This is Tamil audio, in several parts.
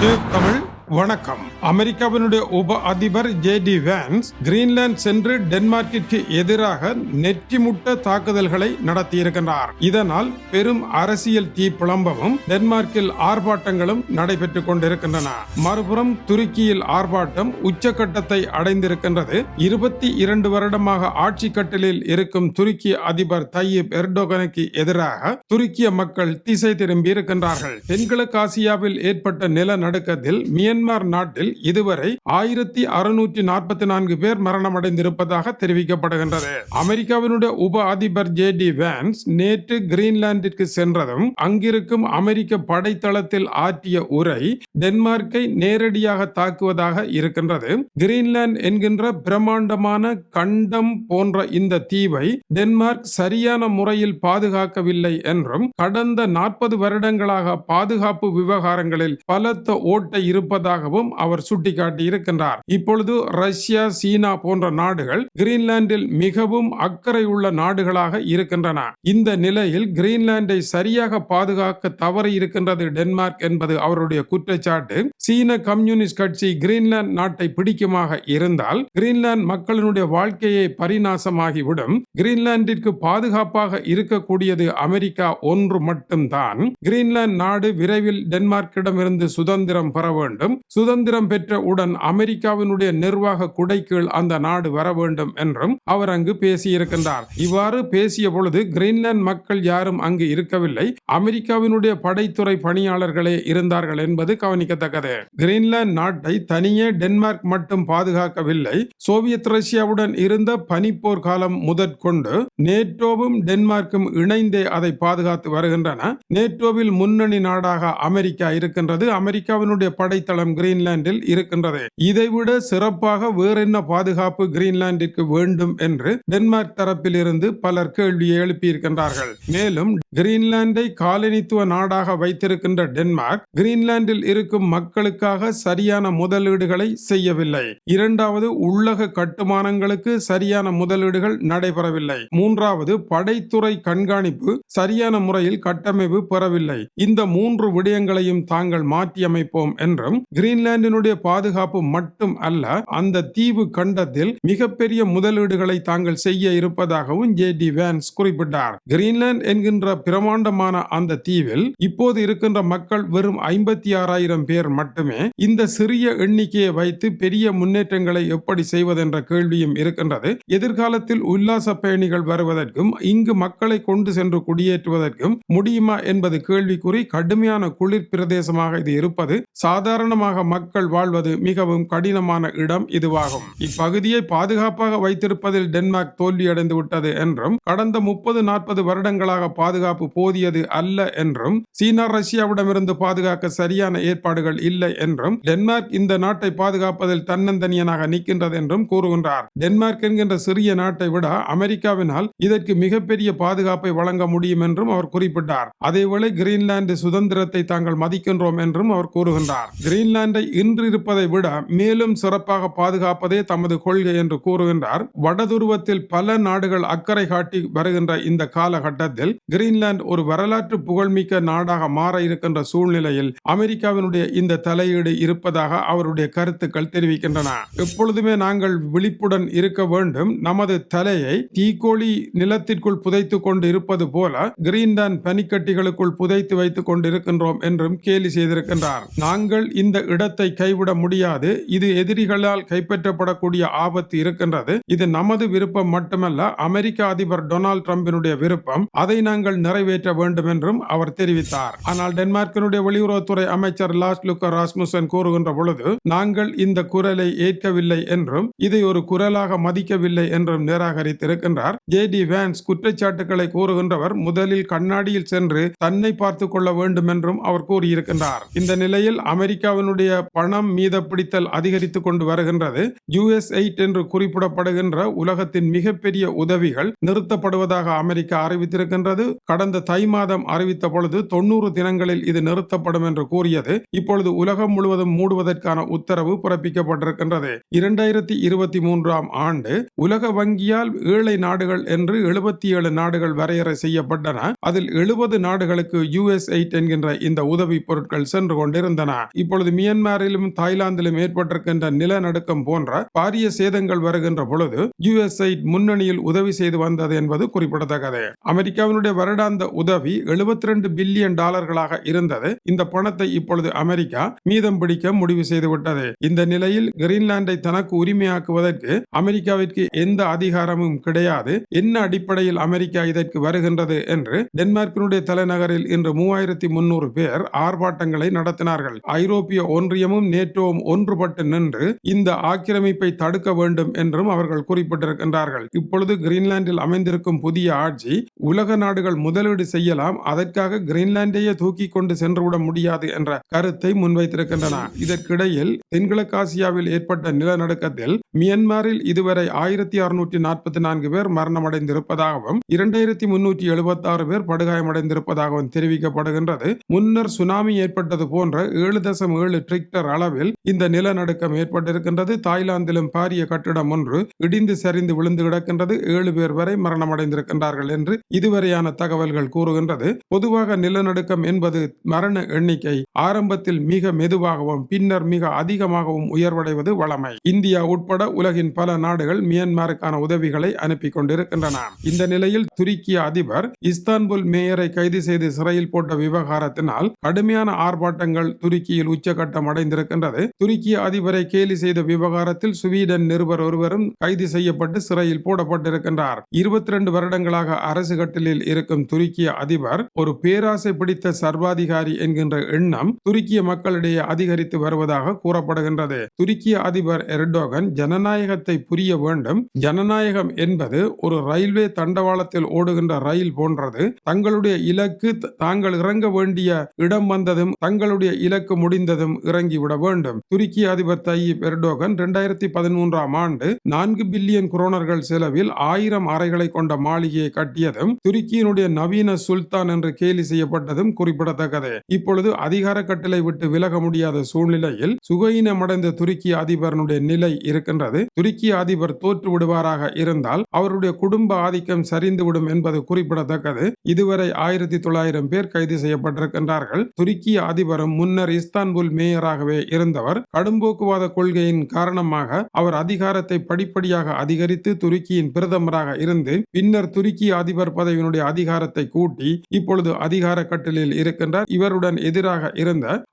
டியூப் தமிழ் வணக்கம். அமெரிக்காவினுடைய உப அதிபர் ஜே டி வேன்ஸ் கிரீன்லாந்து சென்று டென்மார்க்கிற்கு எதிராக நெற்றிமுட்ட தாக்குதல்களை நடத்தியிருக்கின்றார். இதனால் பெரும் அரசியல் தீ புலம்பமும் டென்மார்க்கில் ஆர்ப்பாட்டங்களும் நடைபெற்றுக் கொண்டிருக்கின்றன. மறுபுறம் துருக்கியில் ஆர்ப்பாட்டம் உச்சக்கட்டத்தை அடைந்திருக்கின்றது. இருபத்தி இரண்டு வருடமாக ஆட்சி கட்டலில் இருக்கும் துருக்கி அதிபர் தையீப் எர்டோகனுக்கு எதிராக துருக்கிய மக்கள் திசை திரும்பி இருக்கின்றார்கள். தென்கிழக்கு ஆசியாவில் ஏற்பட்ட நிலநடுக்கத்தில் மியன்மார் நாட்டில் இதுவரை ஆயிரத்தி அறுநூற்றி நாற்பத்தி நான்கு பேர் மரணமடைந்திருப்பதாக தெரிவிக்கப்படுகின்றது. அமெரிக்காவினுடைய உப அதிபர் ஜே டி வேன்ஸ் நேற்று கிரீன்லாந்திற்கு சென்றதும் அங்கிருக்கும் அமெரிக்க படைத்தளத்தில் ஆற்றிய உரை டென்மார்க்கை நேரடியாக தாக்குவதாக இருக்கின்றது. கிரீன்லாந்து என்கின்ற பிரம்மாண்டமான கண்டம் போன்ற இந்த தீவை டென்மார்க் சரியான முறையில் பாதுகாக்கவில்லை என்றும் கடந்த நாற்பது வருடங்களாக பாதுகாப்பு விவகாரங்களில் பலத்த ஓட்டை இருப்பதாகவும் அவர் சுட்டிக்காட்டி இருக்கின்றார். இப்பொழுது ரஷ்யா சீனா போன்ற நாடுகள் கிரீன்லாந்தில் மிகவும் அக்கறை உள்ள நாடுகளாக இருக்கின்றன. இந்த நிலையில் கிரீன்லாந்தை சரியாக பாதுகாக்க தவறி இருக்கின்றது டென்மார்க் என்பது அவருடைய குற்றச்சாட்டு. சீன கம்யூனிஸ்ட் கட்சி கிரீன்லாந்து நாட்டை பிடிக்குமாக இருந்தால் கிரீன்லாந்து மக்களினுடைய வாழ்க்கையை பரிநாசமாகிவிடும் கிரீன்லாந்திற்கு பாதுகாப்பாக இருக்கக்கூடியது அமெரிக்கா ஒன்று மட்டும்தான். கிரீன்லாந்து நாடு விரைவில் டென்மார்க்கிடமிருந்து சுதந்திரம் பெற வேண்டும். சுதந்திரம் பெற்ற உடன் அமெரிக்காவினுடைய நிர்வாக குடைக்கீழ் அந்த நாடு வர வேண்டும் என்றும் அவர் அங்கு பேசியிருக்கின்றார். இவ்வாறு பேசிய பொழுது கிரீன்லாந்து மக்கள் யாரும் அங்கு இருக்கவில்லை. அமெரிக்காவினுடைய படைத்துறை பணியாளர்களே இருந்தார்கள் என்பது கவனிக்கத்தக்கது. கிரீன்லாந்து நாட்டை தனியே டென்மார்க் மட்டும் பாதுகாக்கவில்லை. சோவியத் ரஷ்யாவுடன் இருந்த பனிப்போர் காலம் முதற்கொண்டு நேட்டோவும் டென்மார்க்கும் இணைந்தே அதை பாதுகாத்து வருகின்றன. நேட்டோவில் முன்னணி நாடாக அமெரிக்கா இருக்கின்றது. அமெரிக்காவினுடைய படைத்தளம் கிரீன்லாந்தில் இருக்கின்றது. இதைவிட சிறப்பாக வேறென்ன பாதுகாப்பு கிரீன்லாந்திற்கு வேண்டும் என்று டென்மார்க் தரப்பில் இருந்து பலர் கேள்வியை எழுப்பியிருக்கின்றார்கள். மேலும் கிரீன்லாந்தை காலனித்துவ நாடாக வைத்திருக்கின்ற டென்மார்க் கிரீன்லாந்தில் இருக்கும் மக்கள் மக்களுக்காக சரியான முதலீடுகளை செய்யவில்லை. இரண்டாவது உள்ளக கட்டுமானங்களுக்கு சரியான முதலீடுகள் நடைபெறவில்லை. மூன்றாவது படைத்துறை கண்காணிப்பு சரியான முறையில் கட்டமைப்பு பெறவில்லை. இந்த மூன்று விடயங்களையும் தாங்கள் மாற்றியமைப்போம் என்றும் கிரீன்லாந்தினுடைய பாதுகாப்பு மட்டும் அல்ல அந்த தீவு கண்டத்தில் மிகப்பெரிய முதலீடுகளை தாங்கள் செய்ய இருப்பதாகவும் ஜே டி வேன்ஸ் குறிப்பிட்டார். கிரீன்லாந்து என்கின்ற பிரமாண்டமான அந்த தீவில் இப்போது இருக்கின்ற மக்கள் வெறும் ஐம்பத்தி ஆறாயிரம் பேர் மட்டும் மட்டுமே இந்த சிறிய எண்ணிக்கையை வைத்து பெரிய முன்னேற்றங்களை எப்படி செய்வதென்ற கேள்வியும் இருக்கின்றது. எதிர்காலத்தில் உல்லாச பயணிகள் வருவதற்கும் இங்கு மக்களை கொண்டு சென்று குடியேற்றுவதற்கும் முடியுமா என்பது கேள்விக்குறி கடுமையான குளிர் பிரதேசமாக இது இருப்பது சாதாரணமாக மக்கள் வாழ்வது மிகவும் கடினமான இடம் இதுவாகும். இப்பகுதியை பாதுகாப்பாக வைத்திருப்பதில் டென்மார்க் தோல்வியடைந்து விட்டது என்றும் கடந்த முப்பது நாற்பது வருடங்களாக பாதுகாப்பு போதியது அல்ல என்றும் சீனா ரஷ்யாவிடமிருந்து பாதுகாக்க சரியான ஏற்பாடுகள் இல்லை இல்லை என்றும் டென்மார்க் இந்த நாட்டை பாதுகாப்பதில் தன்னந்தனியனாக நிற்கின்றது என்றும் கூறுகின்றார். டென்மார்க் என்கின்ற சிறிய நாட்டை விட அமெரிக்காவினால் இதற்கு மிகப்பெரிய பாதுகாப்பை வழங்க முடியும் என்றும் அவர் குறிப்பிட்டார். அதேவேளை கிரீன்லாந்து சுதந்திரத்தை தாங்கள் மதிக்கின்றோம் என்றும் அவர் கூறுகின்றார். கிரீன்லாந்தை இன்றிருப்பதை விட மேலும் சிறப்பாக பாதுகாப்பதே தமது கொள்கை என்று கூறுகின்றார். வடதுருவத்தில் பல நாடுகள் அக்கறை காட்டி வருகின்ற இந்த காலகட்டத்தில் கிரீன்லாந்து ஒரு வரலாற்று புகழ்மிக்க நாடாக மாற இருக்கின்ற சூழ்நிலையில் அமெரிக்காவினுடைய இந்த தலையீடு இருப்பதாக அவருடைய கருத்துக்கள் தெரிவிக்கின்றன. எப்பொழுதுமே நாங்கள் விழிப்புடன் இருக்க வேண்டும். நமது தலையை தீக்கோழி நிலத்திற்குள் புதைத்து கொண்டு இருப்பது போல கிரீன்லாந்து பனிக்கட்டிகளுக்குள் புதைத்து வைத்துக் கொண்டிருக்கின்றோம் என்றும் கேலி செய்திருக்கின்றார். நாங்கள் இந்த இடத்தை கைவிட முடியாது. இது எதிரிகளால் கைப்பற்றப்படக்கூடிய ஆபத்து இருக்கின்றது. இது நமது விருப்பம் மட்டுமல்ல அமெரிக்க அதிபர் டொனால்ட் டிரம்பினுடைய விருப்பம். அதை நாங்கள் நிறைவேற்ற வேண்டும் என்றும் அவர் தெரிவித்தார். ஆனால் டென்மார்க்கினுடைய வெளியுறவுத்துறை அமைச்சர் லாஸ் லுக்கர் ராஸ்முசன் கூறுகின்ற பொழுது நாங்கள் இந்த குரலை ஏற்கவில்லை என்றும் இதை ஒரு குரலாக மதிக்கவில்லை என்றும் நிராகரித்திருக்கின்றார். ஜே. டி. வேன்ஸ் குற்றச்சாட்டுகளை கூறுகின்றவர் முதலில் கண்ணாடியில் சென்று தன்னை பார்த்துக் கொள்ள வேண்டும் என்றும் அவர் கூறியிருக்கின்றார். இந்த நிலையில் அமெரிக்காவினுடைய பணம் மீத பிடித்தல் அதிகரித்துக் கொண்டு வருகின்றது. யுஎஸ் எயிட் என்று குறிப்பிடப்படுகின்ற உலகத்தின் மிகப்பெரிய உதவிகள் நிறுத்தப்படுவதாக அமெரிக்கா அறிவித்திருக்கின்றது. கடந்த தை மாதம் அறிவித்த பொழுது தொண்ணூறு தினங்களில் இது நிறுத்தப்படும் என்று கூறியது. இப்பொழுது உலகம் முழுவதும் மூடுவதற்கான உத்தரவு பிறப்பிக்கப்பட்டிருக்கின்றது. இரண்டாயிரத்தி இருபத்தி மூன்றாம் ஆண்டு உலக வங்கியால் ஏழை நாடுகள் என்று எழுபத்தி ஏழு நாடுகள் வரையறை செய்யப்பட்டன. அதில் எழுபது நாடுகளுக்கு யூஎஸ் எயிட் என்கின்ற இந்த உதவி பொருட்கள் சென்று கொண்டிருந்தன. இப்பொழுது மியன்மாரிலும் தாய்லாந்திலும் ஏற்பட்டிருக்கின்ற நிலநடுக்கம் போன்ற பாரிய சேதங்கள் வருகின்ற பொழுது யுஎஸ்ஐ முன்னணியில் உதவி செய்து வந்தது என்பது குறிப்பிடத்தக்கது. அமெரிக்காவினுடைய வருடாந்த உதவி 72 பில்லியன் டாலர்களாக இருந்தது. இந்த பணத்தை இப்பொழுது அமெரிக்கா மீதம் பிடிக்க முடிவு செய்துவிட்டது இந்த நிலையில் கிரீன்லாந்தை தனக்கு உரிமையாக்குவதற்கு அமெரிக்காவிற்கு எந்த அதிகாரமும் கிடையாது. என்ன அடிப்படையில் அமெரிக்கா இதற்கு வருகின்றது என்று டென்மார்க்கினுடைய தலைநகரில் இன்று மூவாயிரத்தி முன்னூறு பேர் ஆர்ப்பாட்டங்களை நடத்தினார்கள். ஐரோப்பிய ஒன்றியமும் நேட்டோவும் ஒன்றுபட்டு நின்று இந்த ஆக்கிரமிப்பை தடுக்க வேண்டும் என்றும் அவர்கள் குறிப்பிட்டிருக்கின்றார்கள். இப்பொழுது கிரீன்லாந்தில் அமைந்திருக்கும் புதிய ஆட்சி உலக நாடுகள் முதலீடு செய்யலாம். அதற்காக கிரீன்லாந்தையே தூக்கி கொண்டு சென்றுவிட முடியாது என்ற கருத்தை முன்வை கிடைத்திருக்கின்றன இதற்கிடையில் தென்கிழக்காசியாவில் ஏற்பட்ட நிலநடுக்கத்தில் மியன்மாரில் இதுவரை ஆயிரத்தி அறுநூற்றி நாற்பத்தி நான்கு பேர் மரணமடைந்திருப்பதாகவும் இரண்டாயிரத்தி முன்னூற்றி எழுபத்தி ஆறு பேர் படுகாயமடைந்திருப்பதாகவும் தெரிவிக்கப்படுகின்றது. முன்னர் சுனாமி ஏற்பட்டது போன்ற ஏழு தசம் ஏழு ட்ரிக்டர் அளவில் இந்த நிலநடுக்கம் ஏற்பட்டிருக்கின்றது. தாய்லாந்திலும் பாரிய கட்டிடம் ஒன்று இடிந்து சரிந்து விழுந்து கிடக்கின்றது. ஏழு பேர் வரை மரணமடைந்திருக்கின்றார்கள் என்று இதுவரையான தகவல்கள் கூறுகின்றது. பொதுவாக நிலநடுக்கம் என்பது மரண எண்ணிக்கை ஆரம்பத்தில் மிக மெதுவாகவும் பின்னர் மிக அதிகமாகவும் உயர்வடைவது வழமை இந்தியா உட்பட உலகின் பல நாடுகள் மியான்மருக்கான உதவிகளை அனுப்பி கொண்டிருக்கின்றன. இந்த நிலையில் துருக்கிய அதிபர் இஸ்தான்புல் மேயரை கைது செய்து சிறையில் போட்ட விவகாரத்தினால் கடுமையான ஆர்ப்பாட்டங்கள் துருக்கியில் உச்சகட்டம் அடைந்திருக்கின்றது. துருக்கிய அதிபரை கேலி செய்த விவகாரத்தில் சுவீடன் நிருபர் ஒருவரும் கைது செய்யப்பட்டு சிறையில் போடப்பட்டிருக்கின்றார். இருபத்தி ரெண்டு வருடங்களாக அரசு கட்டிலில் இருக்கும் துருக்கிய அதிபர் ஒரு பேராசை பிடித்த சர்வாதிகாரி என்கின்ற எண்ணம் துருக்கிய மக்கள் மக்களிடையே அதிகரித்து வருவதாக கூறப்படுகின்றது. துருக்கிய அதிபர் எர்டோகன் ஜனநாயகத்தை புரிய வேண்டும். ஜனநாயகம் என்பது ஒரு ரயில்வே தண்டவாளத்தில் ஓடுகின்ற ரயில் போன்றது. தங்களுடைய இலக்கு தாங்கள் இறங்க வேண்டிய இடம் வந்ததும் தங்களுடைய இலக்கு முடிந்ததும் இறங்கிவிட வேண்டும். துருக்கிய அதிபர் தையீப் எர்டோகன் இரண்டாயிரத்தி பதிமூன்றாம் ஆண்டு நான்கு பில்லியன் குரோனர்கள் செலவில் ஆயிரம் அறைகளை கொண்ட மாளிகையை கட்டியதும் துருக்கியினுடைய நவீன சுல்தான் என்று கேலி செய்யப்பட்டதும் குறிப்பிடத்தக்கது. இப்பொழுது அதிகார கட்டளை விட்டு விலக முடியாத சூழ்நிலையில் சுகயினமடைந்த துருக்கிய அதிபரனுடைய நிலை இருக்கின்றது. துருக்கிய அதிபர் தோற்று விடுவாராக இருந்தால் அவருடைய குடும்ப ஆதிக்கம் சரிந்துவிடும் என்பது குறிப்பிடத்தக்கது. இதுவரை ஆயிரத்தி தொள்ளாயிரம் பேர் கைது செய்யப்பட்டிருக்கின்றார்கள். துருக்கிய அதிபரும் முன்னர் இஸ்தான்புல் மேயராகவே இருந்தவர். கடும்போக்குவாத கொள்கையின் காரணமாக அவர் அதிகாரத்தை படிப்படியாக அதிகரித்து துருக்கியின் பிரதமராக இருந்து பின்னர் துருக்கிய அதிபர் பதவியினுடைய அதிகாரத்தை கூட்டி இப்பொழுது அதிகார கட்டிலில் இருக்கின்றார். இவருடன் எதிராக இருந்த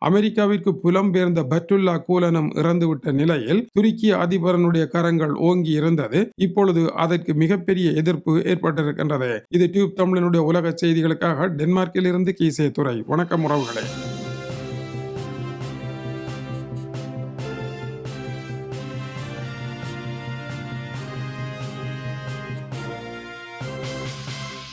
அமெரிக்காவிற்கு புலம்பெயர்ந்த பட்டுல்லா கூலனும் இறந்துவிட்ட நிலையில் துருக்கிய அதிபரனுடைய கரங்கள் ஓங்கி இருந்தது. இப்பொழுது அதற்கு மிகப்பெரிய எதிர்ப்பு ஏற்பட்டிருக்கின்றது. இது டியூப் தமிழனுடைய உலக செய்திகளுக்காக டென்மார்க்கில் இருந்து கீசே துறை வணக்கம் உறவுகளே.